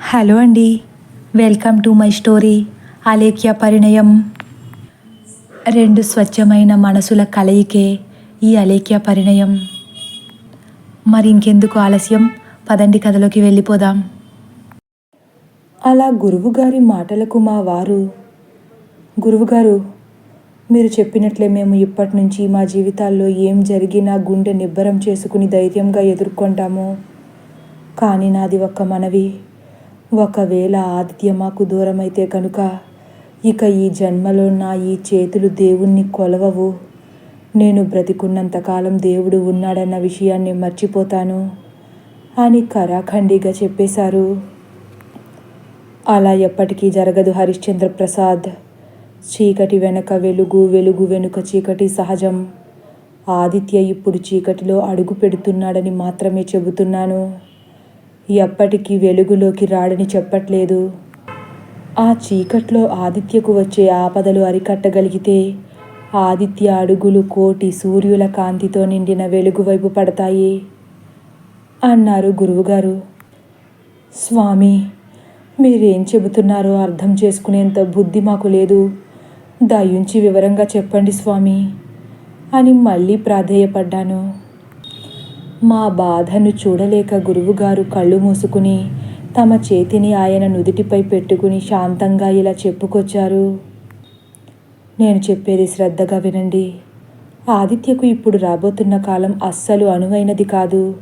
Hello అండి. Welcome to my story Alekhya Parinayam. రెండు స్వచ్ఛమైన మనసుల కలయికే ఈ అలేఖ్య పరిణయం. మరి ఇంకెందుకు ఆలస్యం? పదండి కథలోకి వెళ్ళిపోదాం. అలా గురువుగారి మాటలకు మా వారు గురువుగారు మీరు చెప్పినట్లే మేము ఇప్పటి నుంచి మా జీవితాల్లో ఏం జరిగినా గుండె నిబ్బరం చేసుకుని ధైర్యంగా ఎదుర్కొంటాము. కానీ నాది ఒక్క మనవి. ఒకవేళ ఆదిత్య మాకు దూరమైతే కనుక ఇక ఈ జన్మలో నా ఈ చేతులు దేవుణ్ణి కొలవవు. నేను బ్రతికున్నంతకాలం దేవుడు ఉన్నాడన్న విషయాన్ని మర్చిపోతాను అని కరాఖండిగా చెప్పేశారు. అలా ఎప్పటికీ జరగదు హరిశ్చంద్ర ప్రసాద్. చీకటి వెనక వెలుగు వెలుగు వెనుక చీకటి సహజం. ఆదిత్య ఇప్పుడు చీకటిలో అడుగు పెడుతున్నాడని మాత్రమే చెబుతున్నాను. ఎప్పటికీ వెలుగులోకి రాడని చెప్పట్లేదు. ఆ చీకట్లో ఆదిత్యకు వచ్చే ఆపదలు అరికట్టగలిగితే ఆదిత్య అడుగులు కోటి సూర్యుల కాంతితో నిండిన వెలుగు వైపు పడతాయి? అన్నారు గురువుగారు. స్వామి మీరేం చెబుతున్నారో అర్థం చేసుకునేంత బుద్ధి మాకు లేదు. దయుంచి వివరంగా చెప్పండి స్వామి అని మళ్ళీ ప్రాధేయపడ్డాను. మా బాధను చూడలేక గురువుగారు కళ్ళు మూసుకుని తమ చేతిని ఆయన నుదిటిపై పెట్టుకుని శాంతంగా ఇలా చెప్పుకొచ్చారు. నేను చెప్పేది శ్రద్ధగా వినండి. ఆదిత్యకు ఇప్పుడు రాబోతున్న కాలం అస్సలు అనువైనది కాదు.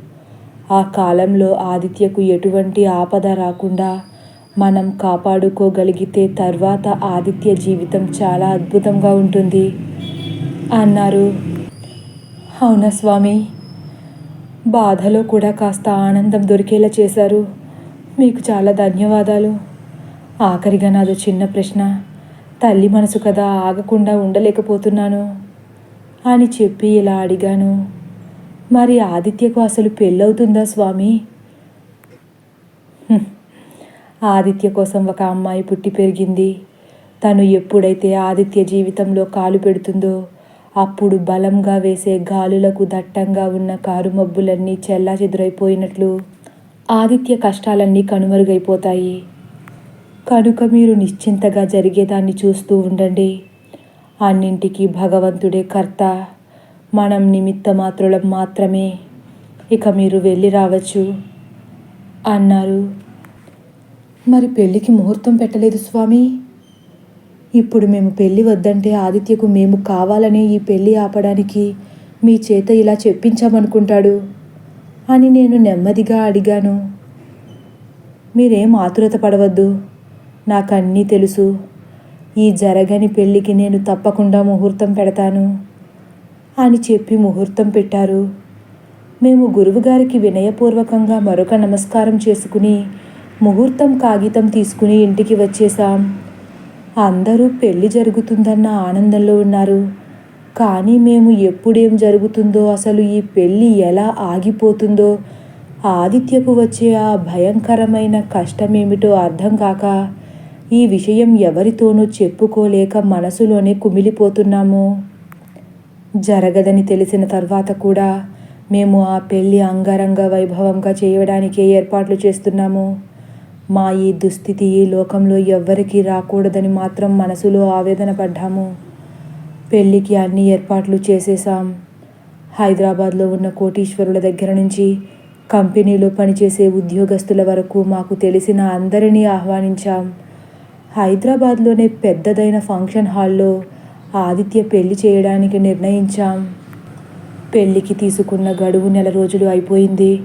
ఆ కాలంలో ఆదిత్యకు ఎటువంటి ఆపద రాకుండా మనం కాపాడుకోగలిగితే తర్వాత ఆదిత్య జీవితం చాలా అద్భుతంగా ఉంటుంది. అన్నారు. అవునా స్వామి? బాధలో కూడా కాస్త ఆనందం దొరికేలా చేశారు. మీకు చాలా ధన్యవాదాలు. ఆఖరిగా నాదో చిన్న ప్రశ్న. తల్లి మనసు కదా ఆగకుండా ఉండలేకపోతున్నాను. అని చెప్పి ఇలా అడిగాను. మరి ఆదిత్యకు అసలు పెళ్ళవుతుందా స్వామి? ఆదిత్య కోసం ఒక అమ్మాయి పుట్టి పెరిగింది. తను ఎప్పుడైతే ఆదిత్య జీవితంలో కాలు పెడుతుందో అప్పుడు బలంగా వేసే గాలులకు దట్టంగా ఉన్న కారు మబ్బులన్నీ చెల్లాచెదురైపోయినట్లు ఆదిత్య కష్టాలన్నీ కనుమరుగైపోతాయి. కనుక మీరు నిశ్చింతగా జరిగేదాన్ని చూస్తూ ఉండండి. అన్నింటికీ భగవంతుడే కర్త. మనం నిమిత్త మాత్రులం మాత్రమే. ఇక మీరు వెళ్ళి రావచ్చు. అన్నారు. మరి పెళ్ళికి ముహూర్తం పెట్టలేదు స్వామి? ఇప్పుడు మేము పెళ్ళి వద్దంటే ఆదిత్యకు మేము కావాలనే ఈ పెళ్ళి ఆపడానికి మీ చేత ఇలా చెప్పించామనుకుంటాడు అని నేను నెమ్మదిగా అడిగాను. మీరేం ఆతురత పడవద్దు. నాకన్నీ తెలుసు. ఈ జరగని పెళ్ళికి నేను తప్పకుండా ముహూర్తం పెడతాను అని చెప్పి ముహూర్తం పెట్టారు. మేము గురువుగారికి వినయపూర్వకంగా మరొక నమస్కారం చేసుకుని ముహూర్తం కాగితం తీసుకుని ఇంటికి వచ్చేసాం అందరూ పెళ్ళి జరుగుతుందన్న ఆనందంలో ఉన్నారు. కానీ మేము ఎప్పుడేం జరుగుతుందో అసలు ఈ పెళ్ళి ఎలా ఆగిపోతుందో ఆదిత్యకు వచ్చే ఆ భయంకరమైన కష్టమేమిటో అర్థం కాక ఈ విషయం ఎవరితోనూ చెప్పుకోలేక మనసులోనే కుమిలిపోతున్నాము. జరగదని తెలిసిన తర్వాత కూడా మేము ఆ పెళ్ళి అంగరంగ వైభవంగా చేయడానికే ఏర్పాట్లు చేస్తున్నాము. మా ఈ దుస్థితి ఈ లోకంలో ఎవ్వరికీ రాకూడదని మాత్రం మనసులో ఆవేదన పడ్డాము. పెళ్ళికి అన్ని ఏర్పాట్లు చేసేసాం హైదరాబాద్లో ఉన్న కోటీశ్వరుల దగ్గర నుంచి కంపెనీలో పనిచేసే ఉద్యోగస్తుల వరకు మాకు తెలిసిన అందరినీ ఆహ్వానించాం. హైదరాబాద్లోనే పెద్దదైన ఫంక్షన్ హాల్లో ఆదిత్య పెళ్ళి చేయడానికి నిర్ణయించాం. పెళ్ళికి తీసుకున్న గడువు నెల రోజులు అయిపోయింది.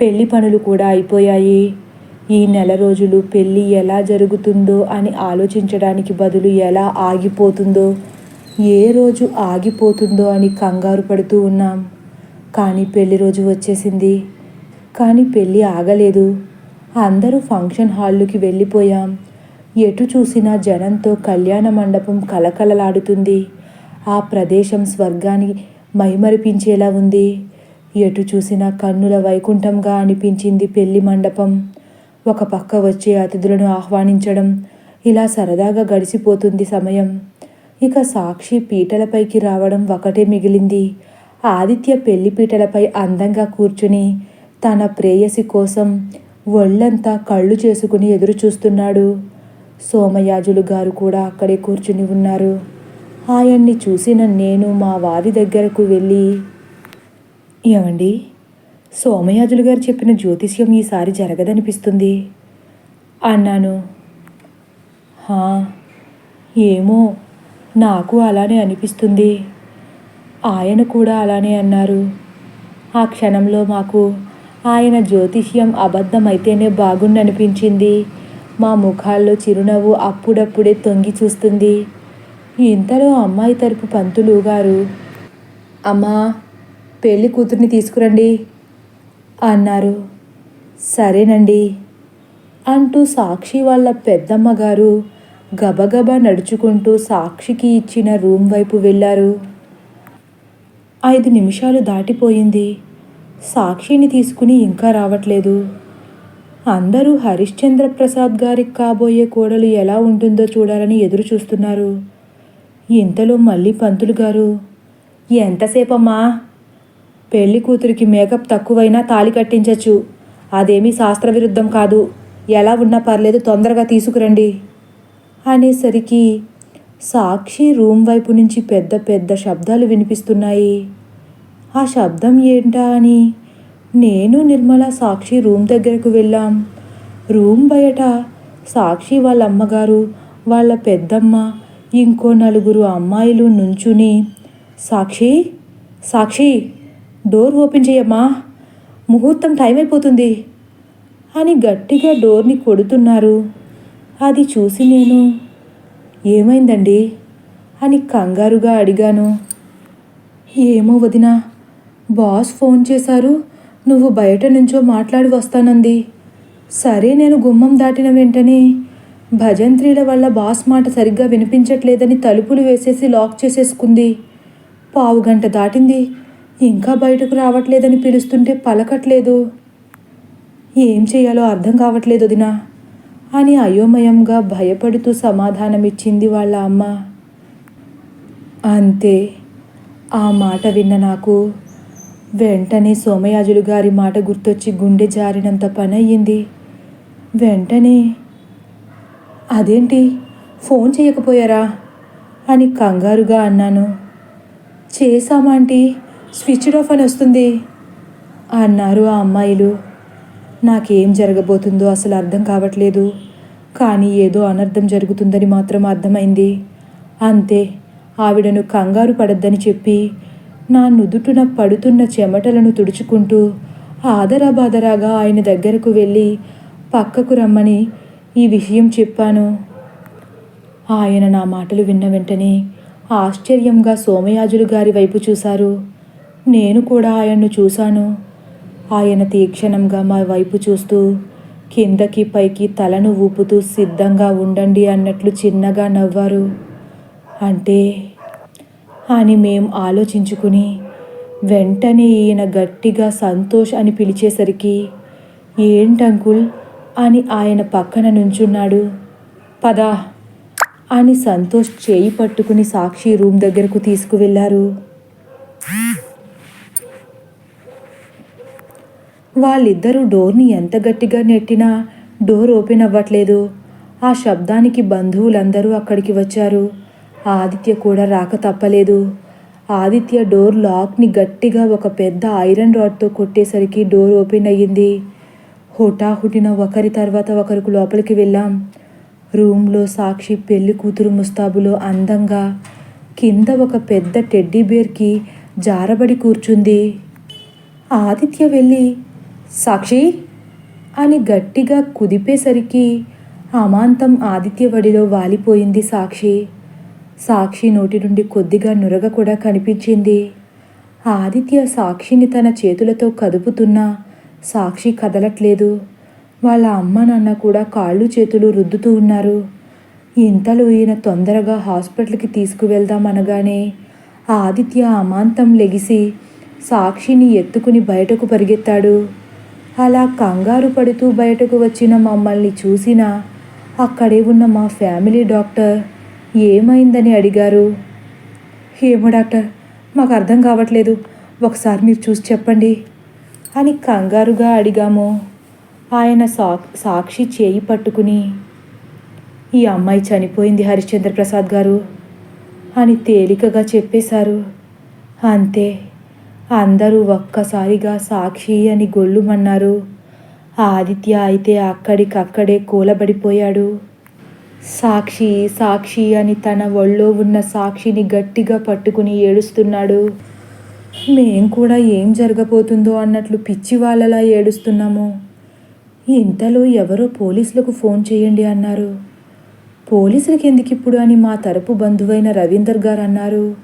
పెళ్ళి పనులు కూడా అయిపోయాయి. ఈ నెల రోజులు పెళ్ళి ఎలా జరుగుతుందో అని ఆలోచించడానికి బదులు ఎలా ఆగిపోతుందో ఏ రోజు ఆగిపోతుందో అని కంగారు పడుతూ ఉన్నాం. కానీ పెళ్ళి రోజు వచ్చేసింది. కానీ పెళ్ళి ఆగలేదు. అందరూ ఫంక్షన్ హాల్లోకి వెళ్ళిపోయాం. ఎటు చూసినా జనంతో కళ్యాణ మండపం కలకలలాడుతుంది ఆ ప్రదేశం స్వర్గాన్ని మైమరిపించేలా ఉంది. ఎటు చూసినా కన్నుల వైకుంఠంగా అనిపించింది పెళ్ళి మండపం. ఒక పక్క వచ్చే అతిథులను ఆహ్వానించడం. ఇలా సరదాగా గడిచిపోతుంది సమయం. ఇక సాక్షి పీటలపైకి రావడం ఒకటే మిగిలింది. ఆదిత్య పెళ్ళి పీటలపై అందంగా కూర్చుని తన ప్రేయసి కోసం ఒళ్ళంతా కళ్ళు చేసుకుని ఎదురు చూస్తున్నాడు. సోమయాజులు గారు కూడా అక్కడే కూర్చుని ఉన్నారు. ఆయన్ని చూసిన నేను మా వారి దగ్గరకు వెళ్ళి ఏమండి? సోమయాజులు గారు చెప్పిన జ్యోతిష్యం ఈసారి జరగదనిపిస్తుంది. అన్నాను. ఏమో నాకు అలానే అనిపిస్తుంది. ఆయన కూడా అలానే అన్నారు. ఆ క్షణంలో మాకు ఆయన జ్యోతిష్యం అబద్ధమైతేనే బాగుండనిపించింది. మా ముఖాల్లో చిరునవ్వు అప్పుడప్పుడే తొంగి చూస్తుంది. ఇంతలో అమ్మాయి తరపు పంతులు గారు అమ్మా పెళ్ళి కూతుర్ని తీసుకురండి. అన్నారు. సరేనండి అంటూ సాక్షి వాళ్ళ పెద్దమ్మ గారు గబగబా నడుచుకుంటూ సాక్షికి ఇచ్చిన రూమ్ వైపు వెళ్ళారు. ఐదు నిమిషాలు దాటిపోయింది. సాక్షిని తీసుకుని ఇంకా రావట్లేదు. అందరూ హరిశ్చంద్ర ప్రసాద్ గారికి కాబోయే కోడలు ఎలా ఉంటుందో చూడాలని ఎదురు చూస్తున్నారు. ఇంతలో మళ్ళీ పంతులు గారు ఎంతసేపమ్మా? పెళ్ళి కూతురికి మేకప్ తక్కువైనా తాళి కట్టించచ్చు. అదేమీ శాస్త్రవిరుద్ధం కాదు. ఎలా ఉన్నా పర్లేదు తొందరగా తీసుకురండి. అనేసరికి సాక్షి రూమ్ వైపు నుంచి పెద్ద పెద్ద శబ్దాలు వినిపిస్తున్నాయి. ఆ శబ్దం ఏంటా అని. నేను నిర్మల సాక్షి రూమ్ దగ్గరకు వెళ్ళాం. రూమ్ బయట సాక్షి వాళ్ళ అమ్మగారు వాళ్ళ పెద్దమ్మ ఇంకో నలుగురు అమ్మాయిలు నుంచుని సాక్షి? సాక్షి? డోర్ ఓపెన్ చేయమ్మా. ముహూర్తం టైం అయిపోతుంది అని గట్టిగా డోర్ని కొడుతున్నారు. అది చూసి నేను ఏమైందండి? అని కంగారుగా అడిగాను. ఏమో వదినా బాస్ ఫోన్ చేశారు నువ్వు బయట నుంచో మాట్లాడి వస్తానంది. సరే నేను గుమ్మం దాటిన వెంటనే భజంత్రీల వల్ల బాస్ మాట సరిగ్గా వినిపించట్లేదని తలుపులు వేసేసి లాక్ చేసేసుకుంది. పావు గంట దాటింది. ఇంకా బయటకు రావట్లేదని పిలుస్తుంటే పలకట్లేదు. ఏం చేయాలో అర్థం కావట్లేదు వదినా అని అయోమయంగా భయపడుతూ సమాధానమిచ్చింది వాళ్ళ అమ్మ. అంతే ఆ మాట విన్న నాకు వెంటనే సోమయాజులు గారి మాట గుర్తొచ్చి గుండె జారినంత పని అయ్యింది వెంటనే అదేంటి? ఫోన్ చేయకపోయారా? అని కంగారుగా అన్నాను. చేశామాంటీ స్విచ్డ్ ఆఫ్ అని వస్తుంది. అన్నారు ఆ అమ్మాయిలు. నాకేం జరగబోతుందో అసలు అర్థం కావట్లేదు. కానీ ఏదో అనర్థం జరుగుతుందని మాత్రం అర్థమైంది. అంతే ఆవిడను కంగారు పడద్దని చెప్పి నా నుదుటున పడుతున్న చెమటలను తుడుచుకుంటూ ఆదరాబాదరాగా ఆయన దగ్గరకు వెళ్ళి పక్కకు రమ్మని ఈ విషయం చెప్పాను. ఆయన నా మాటలు విన్న వెంటనే ఆశ్చర్యంగా సోమయాజులు గారి వైపు చూశారు. నేను కూడా ఆయన్ను చూశాను. ఆయన తీక్షణంగా మా వైపు చూస్తూ కిందకి పైకి తలను ఊపుతూ సిద్ధంగా ఉండండి అన్నట్లు చిన్నగా నవ్వారు. అంటే? అని మేం ఆలోచించుకుని వెంటనే ఈయన గట్టిగా సంతోష్ అని పిలిచేసరికి ఏంటంకుల్ అని ఆయన పక్కన నుంచున్నాడు. పదా అని సంతోష్ చేయి పట్టుకుని సాక్షి రూమ్ దగ్గరకు తీసుకువెళ్ళారు. వాళ్ళిద్దరూ డోర్ని ఎంత గట్టిగా నెట్టినా డోర్ ఓపెన్ అవ్వట్లేదు. ఆ శబ్దానికి బంధువులందరూ అక్కడికి వచ్చారు. ఆదిత్య కూడా రాక తప్పలేదు. ఆదిత్య డోర్ లాక్ని గట్టిగా ఒక పెద్ద ఐరన్ రాడ్తో కొట్టేసరికి డోర్ ఓపెన్ అయ్యింది. హుటాహుటిన ఒకరి తర్వాత ఒకరికి లోపలికి వెళ్ళాం. రూమ్లో సాక్షి పెళ్ళి కూతురు ముస్తాబులో అందంగా కింద ఒక పెద్ద టెడ్డీ బేర్కి జారబడి కూర్చుంది. ఆదిత్య వెళ్ళి సాక్షి అని గట్టిగా కుదిపేసరికి అమాంతం ఆదిత్య వడిలో వాలిపోయింది సాక్షి. సాక్షి నోటి నుండి కొద్దిగా నురగ కూడా కనిపించింది. ఆదిత్య సాక్షిని తన చేతులతో కదుపుతున్నా సాక్షి కదలట్లేదు. వాళ్ళ అమ్మ నాన్న కూడా కాళ్ళు చేతులు రుద్దుతూ ఉన్నారు. ఇంతలో ఈయన తొందరగా హాస్పిటల్కి తీసుకువెళ్దాం అనగానే ఆదిత్య అమాంతం లెగిసి సాక్షిని ఎత్తుకుని బయటకు పరిగెత్తాడు. అలా కంగారు పడుతూ బయటకు వచ్చిన మమ్మల్ని చూసిన అక్కడే ఉన్న మా ఫ్యామిలీ డాక్టర్ ఏమైందని అడిగారు. ఏమో డాక్టర్ మాకు అర్థం కావట్లేదు. ఒకసారి మీరు చూసి చెప్పండి అని కంగారుగా అడిగాము. ఆయన సా సాక్షి చేయి పట్టుకుని ఈ అమ్మాయి చనిపోయింది హరిశ్చంద్ర ప్రసాద్ గారు అని తేలికగా చెప్పేశారు. అంతే. అందరూ ఒక్కసారిగా సాక్షి అని గొల్లుమన్నారు. ఆదిత్య అయితే అక్కడికక్కడే కూలబడిపోయాడు. సాక్షి సాక్షి అని తన ఒళ్ళో ఉన్న సాక్షిని గట్టిగా పట్టుకుని ఏడుస్తున్నాడు. మేం కూడా ఏం జరగబోతుందో అన్నట్లు పిచ్చి వాళ్ళలా ఏడుస్తున్నాము. ఇంతలో ఎవరో పోలీసులకు ఫోన్ చేయండి అన్నారు. పోలీసులకి ఎందుకు ఇప్పుడు అని మా తరపు బంధువైన రవీందర్ గారు అన్నారు.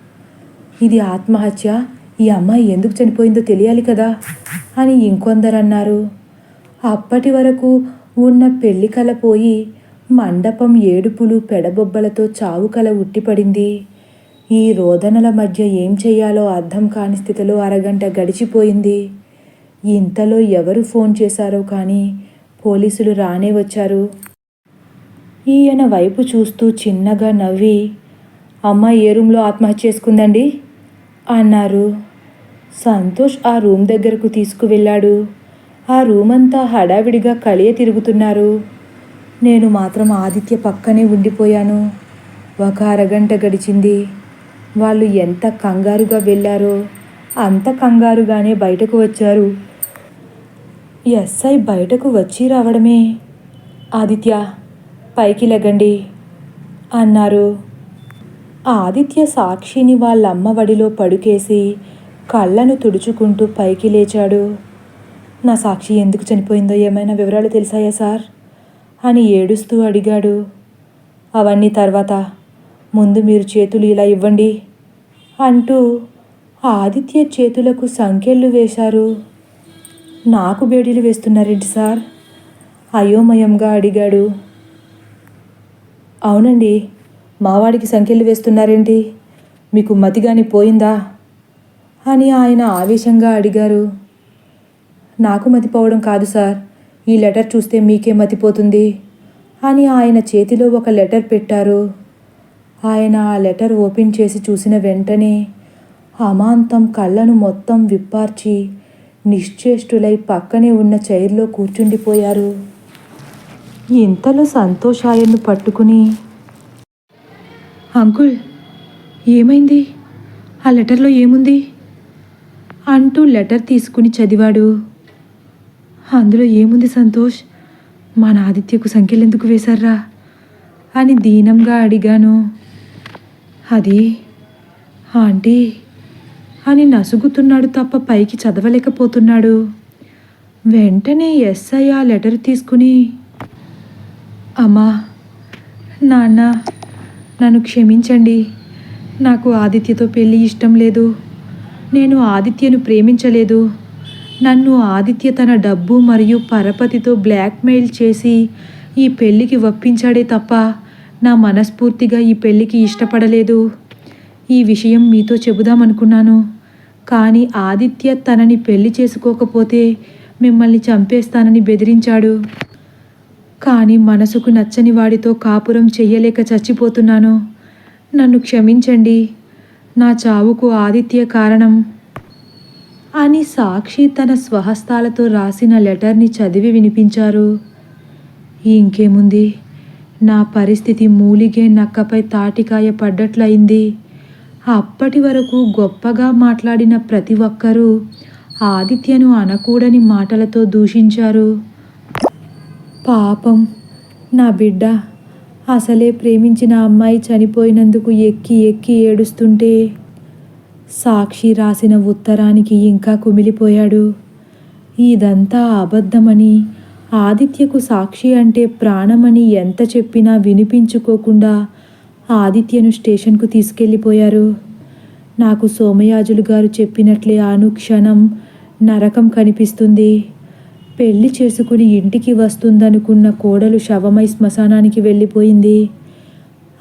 ఇది ఆత్మహత్య ఈ అమ్మాయి ఎందుకు చనిపోయిందో తెలియాలి కదా అని ఇంకొందరు అన్నారు అప్పటి వరకు ఉన్న పెళ్ళి కల పోయి మండపం ఏడుపులు పెడబొబ్బలతో చావు కల ఉట్టిపడింది. ఈ రోదనల మధ్య ఏం చేయాలో అర్థం కాని స్థితిలో అరగంట గడిచిపోయింది. ఇంతలో ఎవరు ఫోన్ చేశారో కానీ పోలీసులు రానే వచ్చారు. ఈయన వైపు చూస్తూ చిన్నగా నవ్వి అమ్మ ఏ రూమ్లో ఆత్మహత్య చేసుకుందండి? అన్నారు. సంతోష్ ఆ రూమ్ దగ్గరకు తీసుకువెళ్ళాడు. ఆ రూమ్ అంతా హడావిడిగా కలియ తిరుగుతున్నారు. నేను మాత్రం ఆదిత్య పక్కనే ఉండిపోయాను. ఒక అరగంట గడిచింది. వాళ్ళు ఎంత కంగారుగా వెళ్ళారో అంత కంగారుగానే బయటకు వచ్చారు. ఎస్ఐ బయటకు వచ్చి రావడమే. ఆదిత్య పైకి లెగండి అన్నారు. ఆదిత్య సాక్షిని వాళ్ళమ్మ వడిలో పడుకేసి కళ్ళను తుడుచుకుంటూ పైకి లేచాడు. నా సాక్షి ఎందుకు చనిపోయిందో ఏమైనా వివరాలు తెలిసాయా సార్? అని ఏడుస్తూ అడిగాడు. అవన్నీ తర్వాత. ముందు మీరు చేతులు ఇలా ఇవ్వండి అంటూ ఆదిత్య చేతులకు సంకెళ్ళు వేశారు. నాకు బేడీలు వేస్తున్నారేంటి సార్? అయోమయంగా అడిగాడు. అవునండి మావాడికి సంఖ్యలు వేస్తున్నారేంటి? మీకు మతిగాని పోయిందా? అని ఆయన ఆవేశంగా అడిగారు. నాకు మతిపోవడం కాదు సార్. ఈ లెటర్ చూస్తే మీకే మతిపోతుంది అని ఆయన చేతిలో ఒక లెటర్ పెట్టారు. ఆయన ఆ లెటర్ ఓపెన్ చేసి చూసిన వెంటనే అమాంతం కళ్ళను మొత్తం విప్పార్చి నిశ్చేష్టులై పక్కనే ఉన్న చైర్లో కూర్చుండిపోయారు. ఇంతలో సంతోషాయన్ను పట్టుకుని అంకుల్ ఏమైంది? ఆ లెటర్లో ఏముంది? అంటూ లెటర్ తీసుకుని చదివాడు. అందులో ఏముంది సంతోష్? మన ఆదిత్యకు సంఖ్యలు ఎందుకు వేశారా? అని దీనంగా అడిగాను. అది ఆంటీ అని నసుగుతున్నాడు తప్ప పైకి చదవలేకపోతున్నాడు. వెంటనే ఎస్ఐ ఆ లెటర్ తీసుకుని అమ్మా నాన్న నన్ను క్షమించండి. నాకు ఆదిత్యతో పెళ్ళి ఇష్టం లేదు. నేను ఆదిత్యను ప్రేమించలేదు. నన్ను ఆదిత్య తన డబ్బు మరియు పరపతితో బ్లాక్మెయిల్ చేసి ఈ పెళ్ళికి ఒప్పించాడే తప్ప నా మనస్ఫూర్తిగా ఈ పెళ్ళికి ఇష్టపడలేదు. ఈ విషయం మీతో చెబుదామనుకున్నాను. కానీ ఆదిత్య తనని పెళ్ళి చేసుకోకపోతే మిమ్మల్ని చంపేస్తానని బెదిరించాడు. కానీ మనసుకు నచ్చని వాడితో కాపురం చెయ్యలేక చచ్చిపోతున్నాను. నన్ను క్షమించండి. నా చావుకు ఆదిత్య కారణం? అని సాక్షి తన స్వహస్తాలతో రాసిన లెటర్ని చదివి వినిపించారు. ఇంకేముంది? నా పరిస్థితి మూలిగే నక్కపై తాటికాయ పడ్డట్లయింది. అప్పటి వరకు గొప్పగా మాట్లాడిన ప్రతి ఒక్కరూ ఆదిత్యను అనకూడని మాటలతో దూషించారు. పాపం నా బిడ్డ అసలే ప్రేమించిన అమ్మాయి చనిపోయినందుకు ఎక్కి ఎక్కి ఏడుస్తుంటే సాక్షి రాసిన ఉత్తరానికి ఇంకా కుమిలిపోయాడు. ఇదంతా అబద్ధమని ఆదిత్యకు సాక్షి అంటే ప్రాణమని ఎంత చెప్పినా వినిపించుకోకుండా ఆదిత్యను స్టేషన్కు తీసుకెళ్ళిపోయారు. నాకు సోమయాజులు గారు చెప్పినట్లే అనుక్షణం నరకం కనిపిస్తుంది. పెళ్ళి చేసుకుని ఇంటికి వస్తుందనుకున్న కోడలు శవమై శ్మశానానికి వెళ్ళిపోయింది.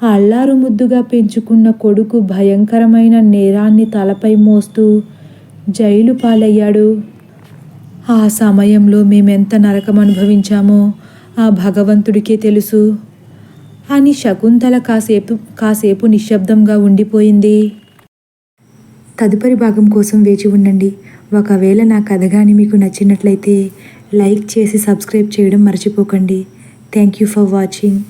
అల్లారు ముద్దుగా పెంచుకున్న కొడుకు భయంకరమైన నేరాన్ని తలపై మోస్తూ జైలు పాలయ్యాడు. ఆ సమయంలో మేమెంత నరకం అనుభవించామో ఆ భగవంతుడికే తెలుసు అని శకుంతల కాసేపు కాసేపు నిశ్శబ్దంగా ఉండిపోయింది. తదుపరి భాగం కోసం వేచి ఉండండి. ఒకవేళ నా కథ కానీ మీకు నచ్చినట్లయితే లైక్ చేసి సబ్స్క్రైబ్ చేయడం మర్చిపోకండి. Thank you for watching